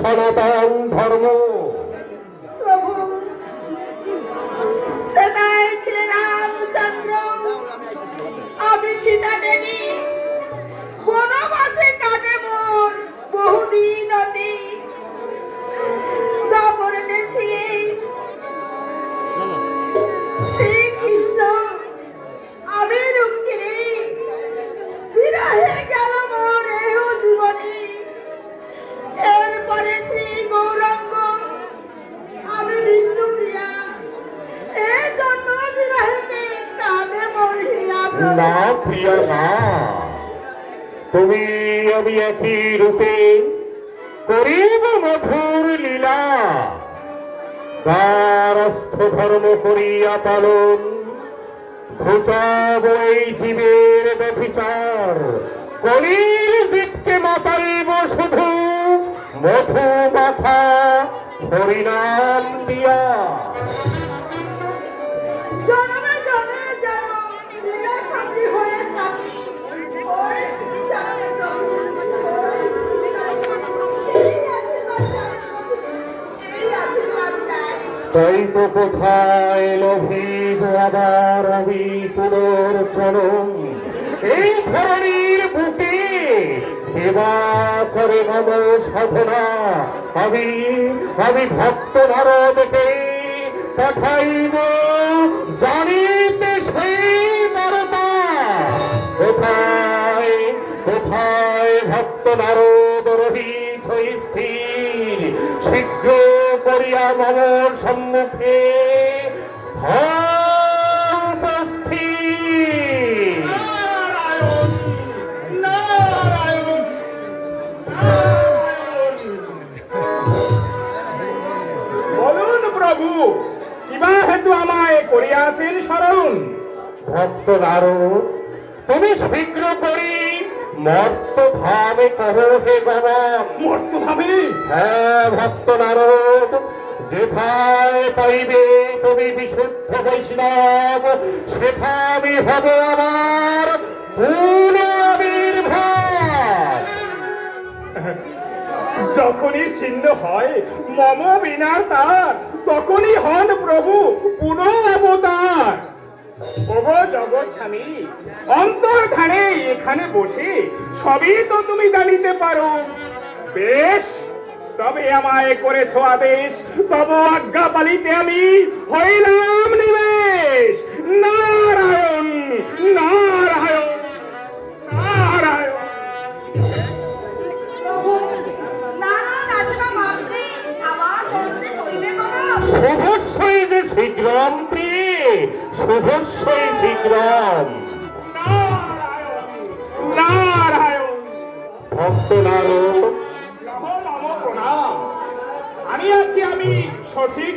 সনাতন ধর্ম। না, প্রিয়া না। তুমি আমি একই রূপে করিব মধুর লীলা। দ্বারস্থ ধর্ম করিয়া পালন, ঘুচাব এই জীবের ব্যভিচার। কলির দিককে মাতাইব শুধু, মধু মাথা হরিনাম দিয়া। তাই তো কোথায় আমি সাধনা। আমি আমি ভক্ত নারদকে পাঠাইব, জানিতে সেই বারতা কোথায় কোথায় ভক্ত নারদ স্থির শীঘ্র মম সম্মুখে বলুন প্রভু কিবা হেতু আমায় করিয়াছেন স্মরণ ভক্ত নারদ তুমি শীঘ্র করি মর্ত ভাবে কহ হে গণন মর্ত ভাবে হ্যাঁ ভক্ত নারদ যেথায় পাইবে তুমি বিশুদ্ধ বৈষ্ণব সেখানে হবে আমার যখনই ছিন্ন হয়, মম বিনা তার, তখনই হন প্রভু পুনঃ অবতার। অন্তর্ধানে এখানে বসে সবই তো তুমি জানিতে পারো। বেশ তবে আমায় করেছ আদেশ তব আজ্ঞা পালিতে আমি হইলাম নিবেশ। নারায়ণ নারায়ণ নারায়ণ। যে শীঘ্রম প্রিয়ে শীঘ্রম। নারায়ণ নারায়ণ। ভক্ত নারদ আমি আছি আমি সঠিক?